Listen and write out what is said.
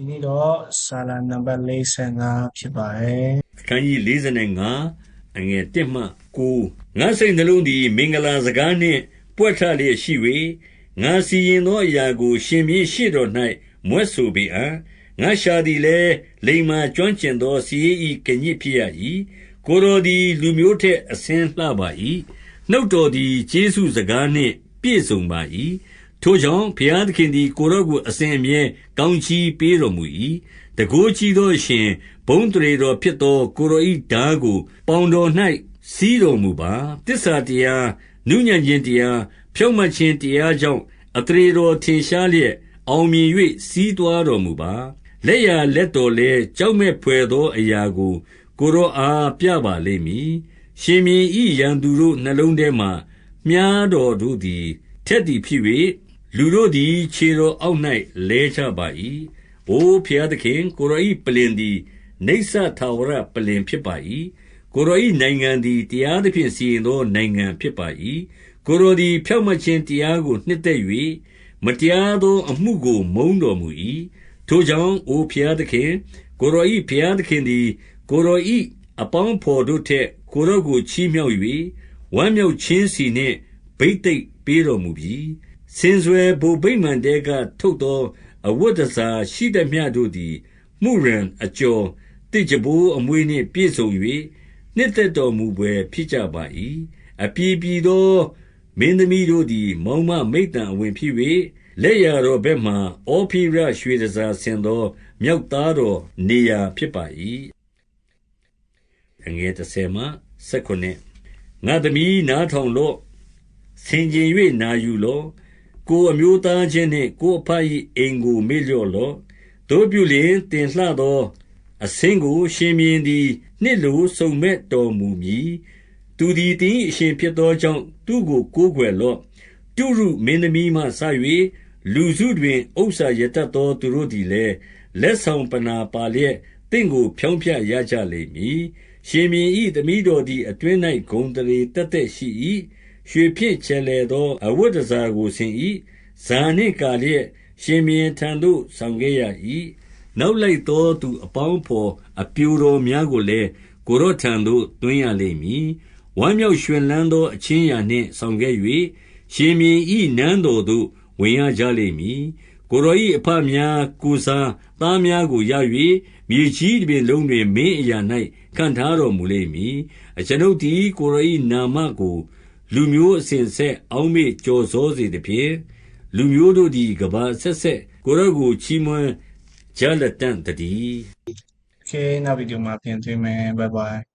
ဒီနေ့တော့ဆာလံနံပါတ်45ဖြစ်ပါတယ်အခန်းကြီး45အငယ်1မှ9ငါစိတ်နှလုံးသည်မင်္ဂလာစကားနှင့်ပွက်ထလျက်ရှိ၍ငါစီရင်သောအရာကို ရှင်မြင်းရှိတော်၌မွဲ့ဆိုပေအံ့ငါရှာသည်လည်းလိမ္မာကျွမ်းကျင်သောစီရင်ဤကညစ်ဖြစ်ရ၏ကိုယ်တော်သည်လူမျိုးထက်အဆင်းလှပါ၏နှုတ်တော်သည်ကျေးဇူးစကားနှင့်ပြည့်စုံပါ၏ ထိုကြောင့် ဘုရားသခင်သည် ကိုယ်တော်ကို အစဉ်အမြဲ ကောင်းချီးပေးတော်မူ၏တကိုးကြီးသောအရှင် ဘုံတရေတော်ဖြစ်သော ကိုယ်တော်၏ဓာကို ပေါင်တော်၌စီးတော်မူပါတစ္ဆာတရားနုညံ့ခြင်းတရား ဖြောင့်မတ်ခြင်းတရားကြောင့်အတရေတော်ထင်ရှားလျက် အောင်မြင်၍စီးသွားတော်မူပါ လက်ရလက်တော်လဲကြောက်မဲ့ဖွယ်သောအရာကို ကိုယ်တော်အား ပြပါလိမ့်မည် ရှင်မြင်းဤရန်သူတို့နှလုံးထဲမှမြားတော်တို့သည် ထက်သည်ဖြစ်၍ လူတို့သည် ခြေတော်အောက်၌လဲချပါ၏။အိုဖျားသခင် ကိုရောဤပလင်သည်နေဆထာဝရပလင်ဖြစ်ပါ၏။ကိုရောဤနိုင်ငံသည် တရားသဖြင့် စီရင်သောနိုင်ငံဖြစ်ပါ၏။ကိုရောသည် ဖြောက်မခြင်းတရားကို နှစ်သက်၍မတရားသောအမှုကို မုန်းတော်မူ၏။ထိုကြောင့် အိုဖျားသခင် ကိုရောဤဖျားသခင်သည် ကိုရောဤအပေါင်းဖော်တို့ထက် ကိုရောကို ချီးမြှောက်၍ဝမ်းမြောက်ခြင်းစီနှင့် ဘိသိက်ပေးတော်မူပြီ။ စင်စွယ်ဘိုဗိမာန်တဲက ထုတ်သော အဝတ်တစားရှိသမျှတို့သည်မှုရန် အကျော်တစ်ကြဘိုးအမွေနှင့် ပြည့်စုံ၍နှစ်သက်တော်မူပွဲဖြစ်ကြပါ၏။အပြည်ပြည်သော မင်းသမီးတို့သည် မောင်မမိတ်တံအဝင်ဖြစ်၍လက်ရတော်ဘက်မှအောဖိရရွှေတစားဆင်သော မြောက်သားတော်နေရာဖြစ်ပါ၏။အငယ်30မှ19ငါသမီး နားထောင်လော့ ဆင်ခြင်၍နာယူလော့ ကိုယ်အမျိုးသားချင်းနှင့် ကိုယ်အဖ၏အိမ်ကို မေ့လျော့လော့တို့ပြုလျင်တင်လှသော အဆင်းကို ရှင်မြင်းသည် နှစ်လိုစုံမဲ့တော်မူမည် သူသည်တင်းအရှင်ဖြစ်သောကြောင့် သူ့ကို ကိုးကွယ်လော့ တုရုမင်းသမီးမှဆ၍လူစုတွင် ဥစ္စာရတတ်သော သူတို့သည်လည်း လက်ဆောင်ပနာပါလျက်တင့်ကို ဖြောင်းဖြရကြလိမ့်မည် ရှင်မြင်းဤသမီးတော်သည် အတွင်း၌ဂုံတရေတက်တက်ရှိ၏ ရွှေဖြင့်ချဲလဲသော အဝတ်တစားကို ဆင်၏ဇာနှင့်ကာလျက် ရှင်မြင်းထံသို့ ဆောင်ခဲ့ရ၏နောက်လိုက်သောသူအပေါင်းဖော် အပြိုတော်များကိုလည်း ကိုရောထံသို့တွင်းရလိမ့်မည် ဝမ်းမြောက်ရွှင်လန်းသော အချင်းရာနှင့် ဆောင်ခဲ့၍ရှင်မြင်းဤနန်းတော်သို့ ဝင်ရကြလိမ့်မည် ကိုရောဤအဖများ ကိုစားသားများကိုရ၍မြေကြီးတွင်လုံးတွင် မင်းအရာ၌ခံထားတော်မူလိမ့်မည် အကျွန်ုပ်သည် ကိုရောဤနာမကို လူမျိုးအစဉ်အဆက် အောက်မေ့ကျော်စောစေသဖြင့်၊လူမျိုးတို့သည် ကမ္ဘာအဆက်ဆက် ကိုယ်တော်ကို ချီးမွမ်းကြလတံ့သတည်း။ Okay. နောက်ဗီဒီယိုမှာ ပြန်တွေ့မယ်။ Bye bye.